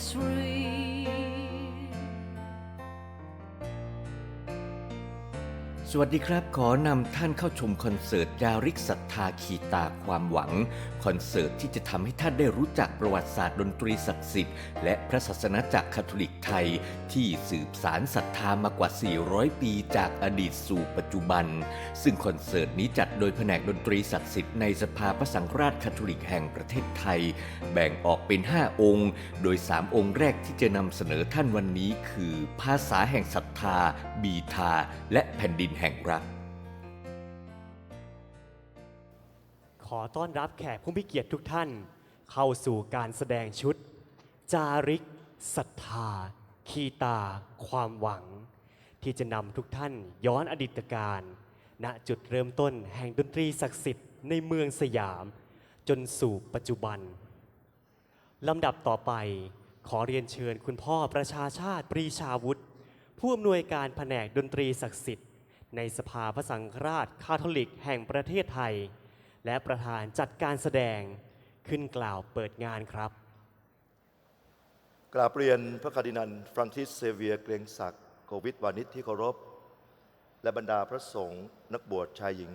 this room. สวัสดีครับ ขอนำท่านเข้าชมคอนเสิร์ตจาริกศรัทธาขีตาความหวัง คอนเสิร์ตที่จะทำให้ท่านได้รู้จักประวัติศาสตร์ดนตรีศักดิ์สิทธิ์และพระศาสนาจักรคาทอลิกไทย ที่สืบสารศรัทธามากว่า 400 ปีจากอดีตสู่ปัจจุบัน ซึ่งคอนเสิร์ตนี้จัดโดยแผนกดนตรีศักดิ์สิทธิ์ในสภาพระสังฆราชคาทอลิกแห่งประเทศไทย แบ่งออกเป็น 5 องค์ โดย 3 องค์แรกที่จะนำเสนอท่านวันนี้คือ ภาษาแห่งศรัทธา บีทา และแผ่นดินแห่งรัก ขอต้อนรับแขกผู้มีเกียรติทุกท่าน เข้าสู่การแสดงชุด จาริกศรัทธา คีตา ความหวัง ที่จะนำทุกท่านย้อนอดีตการ ณจุดเริ่มต้นแห่งดนตรีศักดิ์สิทธิ์ในเมืองสยาม จนสู่ปัจจุบันลำดับต่อไปขอเรียนเชิญคุณพ่อประชาชาติปรีชาวุฒิผู้อำนวยการแผนกดนตรีศักดิ์สิทธิ์ ในสภาพระสังฆราชคาทอลิกแห่งประเทศไทย และประธานจัดการแสดงขึ้นกล่าวเปิดงานครับ กราบเรียนพระคาร์ดินัลฟรังซิสเซเวียเกรงศักดิ์โควิดวานิชที่เคารพ และบรรดาพระสงฆ์นักบวชชายหญิง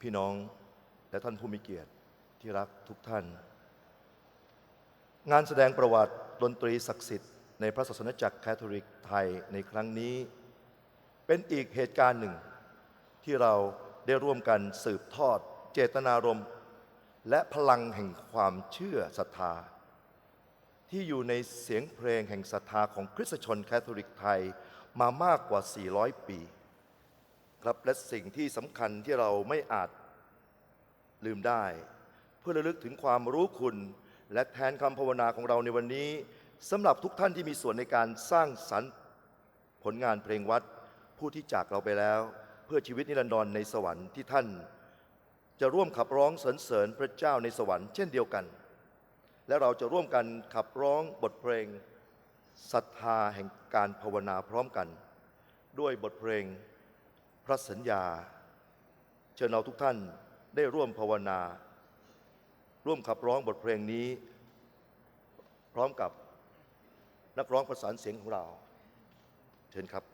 พี่น้องและท่านผู้มีเกียรติที่รักทุกท่าน งานแสดงประวัติดนตรีศักดิ์สิทธิ์ในพระศาสนจักรแคทอลิกไทยในครั้งนี้ เป็นอีกเหตุการณ์หนึ่ง ที่เราได้ร่วมกันสืบทอด เจตนารมณ์และพลังแห่งความเชื่อศรัทธา ที่อยู่ในเสียงเพลงแห่งศรัทธาของคริสตชนแคทอลิกไทยมามากกว่า 400 ปี ครับและสิ่งที่สำคัญที่เราไม่อาจลืมได้ เพื่อระลึกถึงความรู้คุณ และแทนคำภาวนาของเราในวันนี้สำหรับทุกท่านที่มีส่วนในการสร้างสรรค์ ผลงานเพลงวัด ผู้ที่จากเราไปแล้ว เพื่อชีวิตนิรันดรในสวรรค์ที่ท่าน จะร่วมขับร้องสรรเสริญพระเจ้าในสวรรค์เช่นเดียวกัน และเราจะร่วมกันขับร้องบทเพลงศรัทธาแห่งการภาวนาพร้อมกัน ด้วยบทเพลงพระสัญญา เชิญเราทุกท่านได้ร่วมภาวนา ร่วมขับร้องบทเพลงนี้ พร้อมกับนักร้องประสานเสียงของเรา เชิญครับ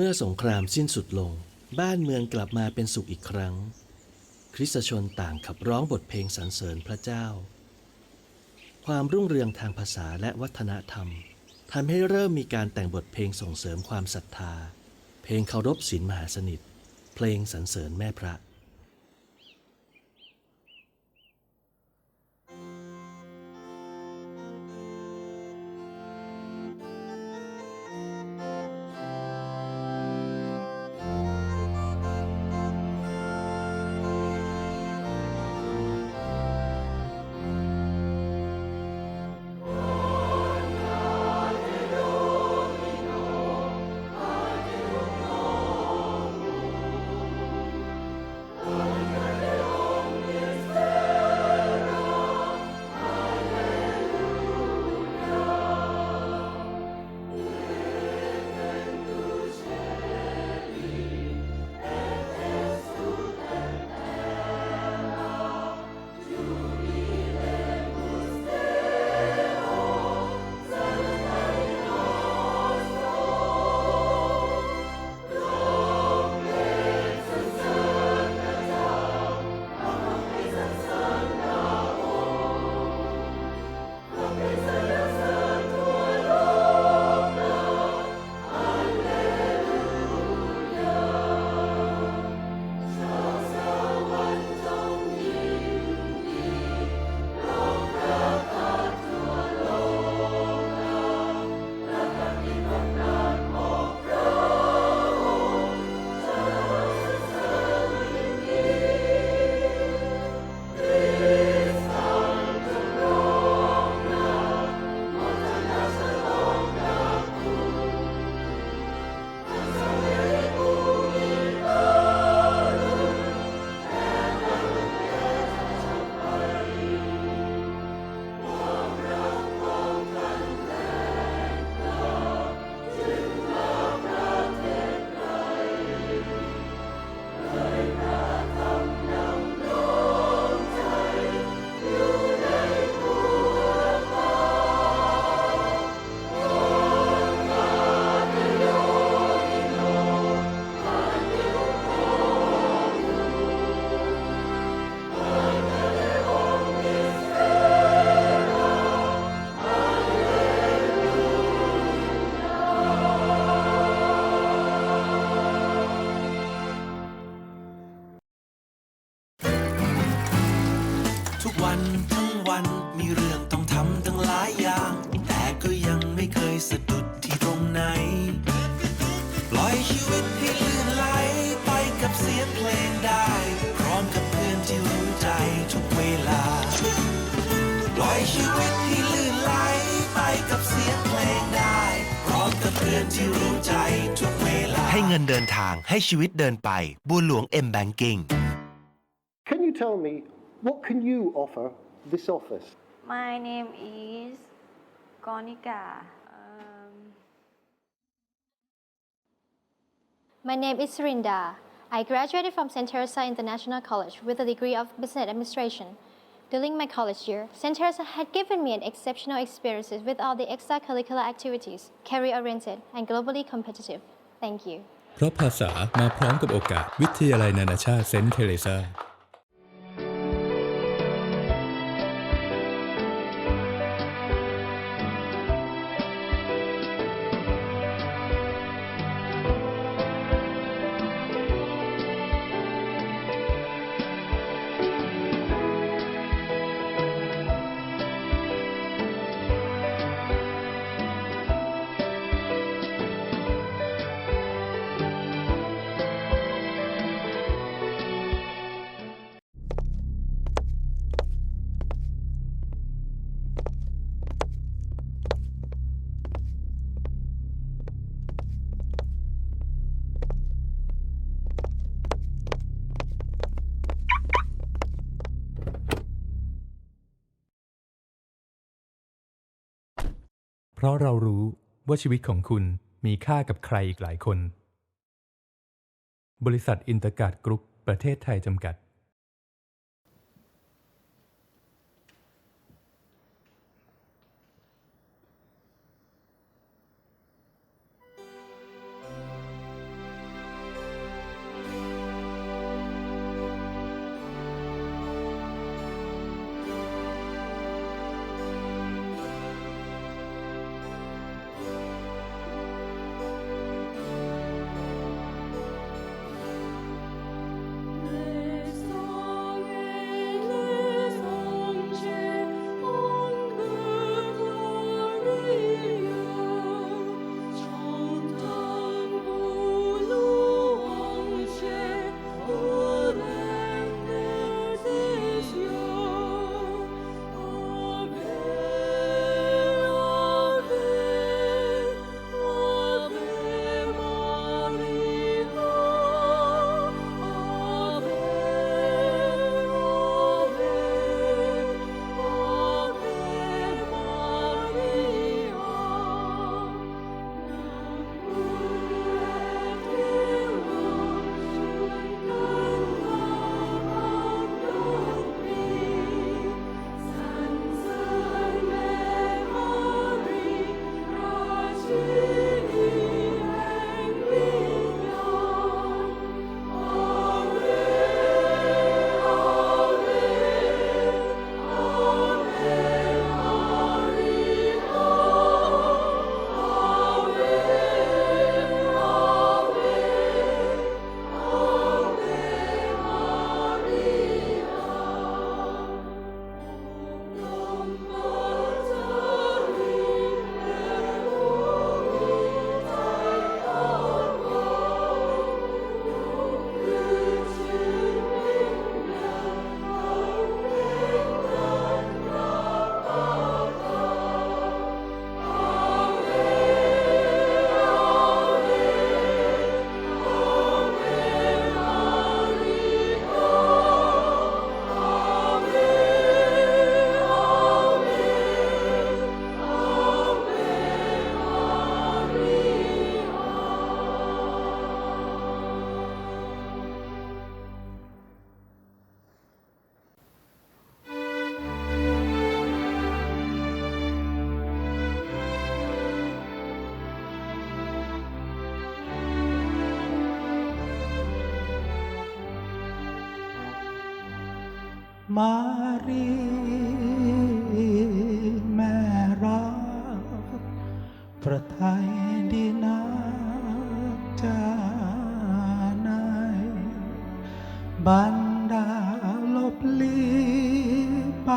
เมื่อสงครามสิ้นสุดลง บ้านเมืองกลับมาเป็นสุขอีกครั้ง คริสตชนต่างขับร้องบทเพลงสรรเสริญพระเจ้า ความรุ่งเรืองทางภาษาและวัฒนธรรมทำให้เริ่มมีการแต่งบทเพลงส่งเสริมความศรัทธา เพลงเคารพศีลมหาสนิท เพลงสรรเสริญแม่พระ ที่รู้ใจทุกเวลา ให้เงินเดินทางให้ชีวิตเดินไปบัวหลวง M Banking Can you tell me what can you offer this office? My name is Gonika. Um, My name is Rinda. I graduated from St. Teresa International College with a degree of Business Administration. During my college year, St. Teresa had given me an exceptional experiences with all the extracurricular activities, career-oriented and globally competitive. Thank you. เพราะภาษามาพร้อมกับโอกาส วิทยาลัยนานาชาติเซนต์เทเรซา เพราะเรารู้ว่าชีวิตของคุณมีค่ากับใครอีกหลายคน บริษัทอินเตอร์การ์ดกรุ๊ปประเทศไทยจำกัด ประไทยดีนักจานายบันดาลบลีไป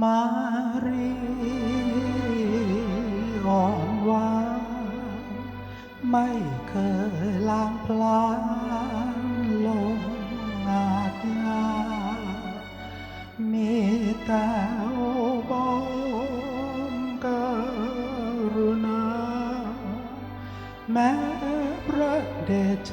มารีอ่อนหวานไม่เคยลางพลางลงอาจยามีแต่อบอมกรุณา แม้พระเดช